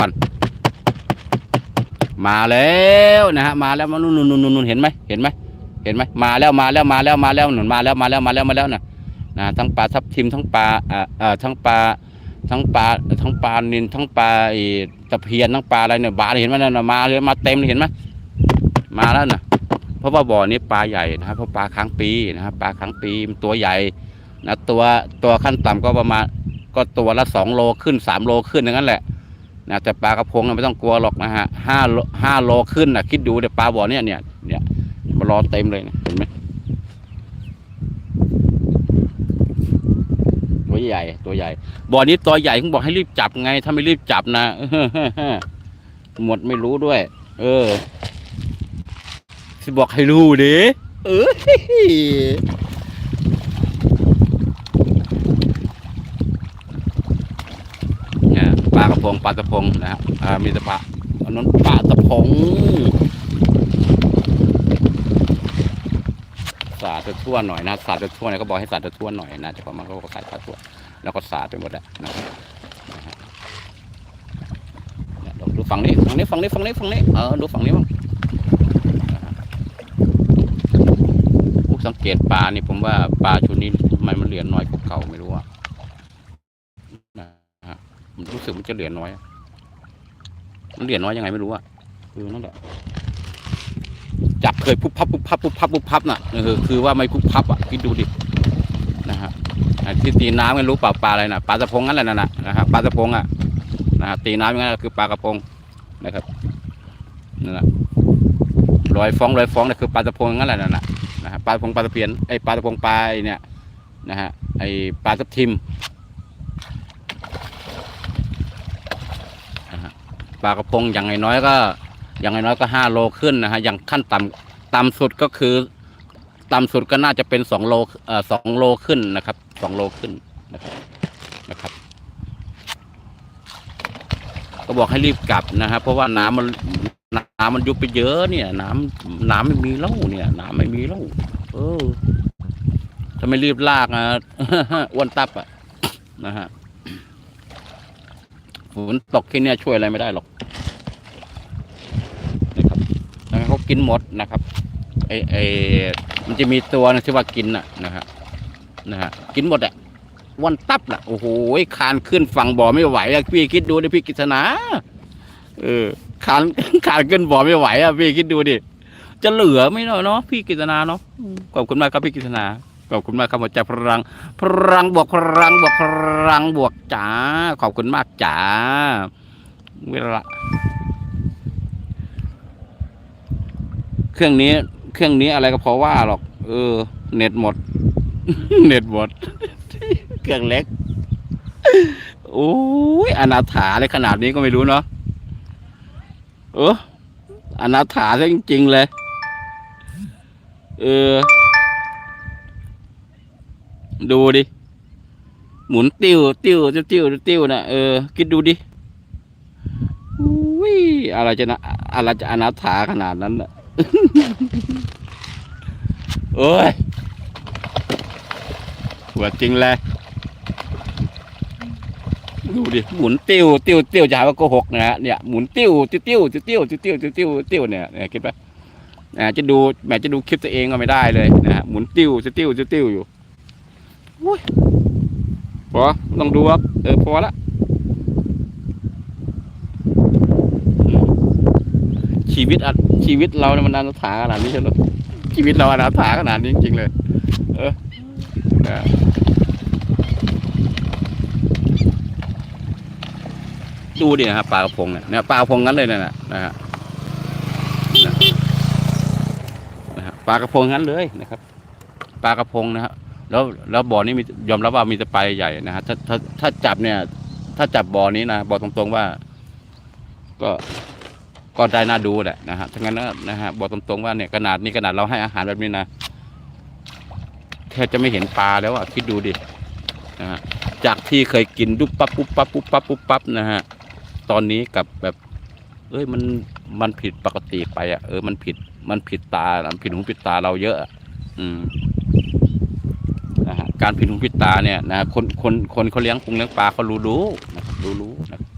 ก่อน มาแล้วนะฮะมาแล้วมานู่นนู่นนู่นนู่นเห็นไหมเห็นไหมเห็นไหมมาแล้วมาแล้วมาแล้วมาแล้วหนุนมาแล้วมาแล้วมาแล้วมาแล้วนะนะทั้งปลาทับทิมทั้งปลาอ่าอ่าทั้งปลาทั้งปลาทั้งปลานินทั้งปลาตะเพียนทั้งปลาอะไรเนี่ยบาเห็นไหมน่ะมาเลยมาเต็มเลยเห็นไหมมาแล้วนะเพราะว่าบ่อนี้ปลาใหญ่นะครับเพราะปลาค้างปีนะครับปลาค้างปีมันตัวใหญ่นะตัวตัวขั้นต่ำก็ประมาณก็ตัวละสองโลขึ้นสามโลขึ้นอย่างนั้นแหละ นะแต่ปลากระพงไม่ต้องกลัวหรอกนะฮะห้าโลห้าโลขึ้นนะคิดดูเดี๋ยวปลาบ่อเนี่ยเนี่ยเนี่ยมารอเต็มเลยนะเห็นไหมตัวใหญ่ ตัวใหญ่ บ่อนี้ตัวใหญ่ผมบอกให้รีบจับไง ถ้าไม่รีบจับนะหมดไม่รู้ด้วย เออสิบอกให้รู้ดิเออ เนี่ยป ลากระพงปลาตะพงนะฮะอ่ามีแต่ปลาอันนั้นปลาตะพงสาดจะทั่วหน่อยนะสาดจะทั่วเนี่ยก็บอกให้สาดจะทั่วหน่อยนะเฉพาะมันก็บอกสาดทั่วแล้วก็สาดไปหมดอะนะครับนะฮะลองดูฝั่งนี้ฝั่งนี้ฝั่งนี้ฝั่งนี้ฝั่งนี้เออดูฝั่งนี้บ้างสังเกตปลานี่ผมว่าปลาชุดนี้ทำไมมันเหลือน้อยกว่าเก่าไม่รู้อะนะฮะ ผมรู้ สึกมันจะเหลือน้อย มันเหลือน้อยยังไงไม่รู้อะเออนั่นแหละ จับเคยปุ๊บพับปุ๊บพับปุ๊บพับปุ๊บพับน่ะเออคือว่าไม่ปุ๊บพับอะคิดดูดิ นะฮะที่ตีน้ำกันรู้เปล่าปลาอะไรนะปลาตะพงนั่นแหละนะนะนะฮะปลาตะพงอะ นะฮะตีน้ำอย่างนั้นคือปลากระพงนะครับ นั่นแหละลอยฟ้องลอยฟ้องนี่คือปลาตะพงนั่นแหละนะนะนะฮะปลาตะพงปลาตะเพียนไอปลาตะพงปลาเนี่ย นะฮะ ไอปลาทับทิม ปลากระพงอย่างน้อยก็ อย่างน้อยก็ห้าโลขึ้นนะฮะอย่างขั้นต่ำต่ำสุดก็คือ ต่ำสุดก็น่าจะเป็นสองโลเอ่อสองโลขึ้นนะครับสองโลขึ้นนะครับนะครับ ก็บอกให้รีบกลับนะครับเพราะว่าน้ำมันน้ำมันยุบไปเยอะเนี่ย น้ำน้ำไม่มีแล้วเนี่ย น้ำไม่มีแล้วเออถ้าไม่รีบลากนะอ้วนตับอะนะฮะ นตกที่เนี่ยช่วยอะไรไม่ได้หรอกนะครับแล้วเขากินหมดนะครับไอไอมันจะมีตัวนะที่ว่ากินน่ะนะฮะนะฮะกินหมดอะวันตับน่ะโอ้โหคานขึ้นฝั่งบ่อไม่ไหวอะพี่คิดดูดิพี่กิษณาเออคานคานขึ้นบ่อไม่ไหวอะพี่คิดดูดิจะเหลือไหม่เนาะเนาะพี่กิษณาเนาะขอบคุณมากครับพี่กิษณา ขอบคุณมากครับหัวใจพลัง พลังบวกพลังบวกพลังบวกจ้าขอบคุณมากจ้าเวลาเครื่องนี้ เครื่องนี้อะไรก็พอว่าหรอก เออ เน็ตหมด เน็ตหมด เครื่องเล็กโอ้ยอนาถาเลยขนาดนี้ก็ไม่รู้เนาะเอออนาถาจริงๆเลย เออ ดูดิ หมุนติ้วติ้วติ้วติ้วติ้วนะเออคิดดูดิอุ้ยอะไรจะนะอะไรจะอนาถาขนาดนั้นนะโอ้ยหัวจริงเลยดูดิหมุนติ้วติ้วติ้วจะหาว่าโกหกนะฮะเนี่ยหมุนติ้วติ้วติ้วติ้วติ้วติ้วติ้วติ้วเนี่ยเนี่ยคิดปะอ่าจะดูแหมจะดูคลิปตัวเองก็ไม่ได้เลยนะฮะหมุนติ้วติ้วติ้วติ้ว อยู่พอต้องดูครับเออพอละชีวิตอะชีวิตเราเนี่ยมันอนาถาขนาดนี้ใช่ไหมชีวิตเราอนาถาขนาดนี้จริงๆเลย เออดูดินะครับปลากระพงเนี่ยเนี่ยปลากระพงงั้นเลยนะนะนะฮะนะนะฮะปลากระพงงั้นเลยนะครับ ปลากระพงนะครับ แล้วแล้วบ่อนี้มียอมรับว่ามีแต่ปลาใหญ่นะฮะถ้าถ้าถ้าจับเนี่ย ถ้าจับบ่อนี้นะบอกตรงๆว่า ก็ก็ได้น่าดูแหละนะฮะทั้งนั้นนะฮะบอกตรงๆว่าเนี่ยขนาดนี้ขนาดเราให้อาหารแบบนี้นะแทบจะไม่เห็นปลาแล้วอะคิดดูดินะฮะจากที่เคยกินดุบปั๊บปุ๊บปั๊บปุ๊บปั๊บปุ๊บปั๊บนะฮะตอนนี้กับแบบ เอ้ยมันมันผิดปกติไปอะเออมันผิดมันผิดตาผิดหูผิดตาเราเยอะ อืม นะฮะการพินหูพิตาเนี่ยนะคนคนคนเขาเลี้ยงปรุงเลี้ยงปลาเขารู้รู้นะครับรู้รู้นะครับ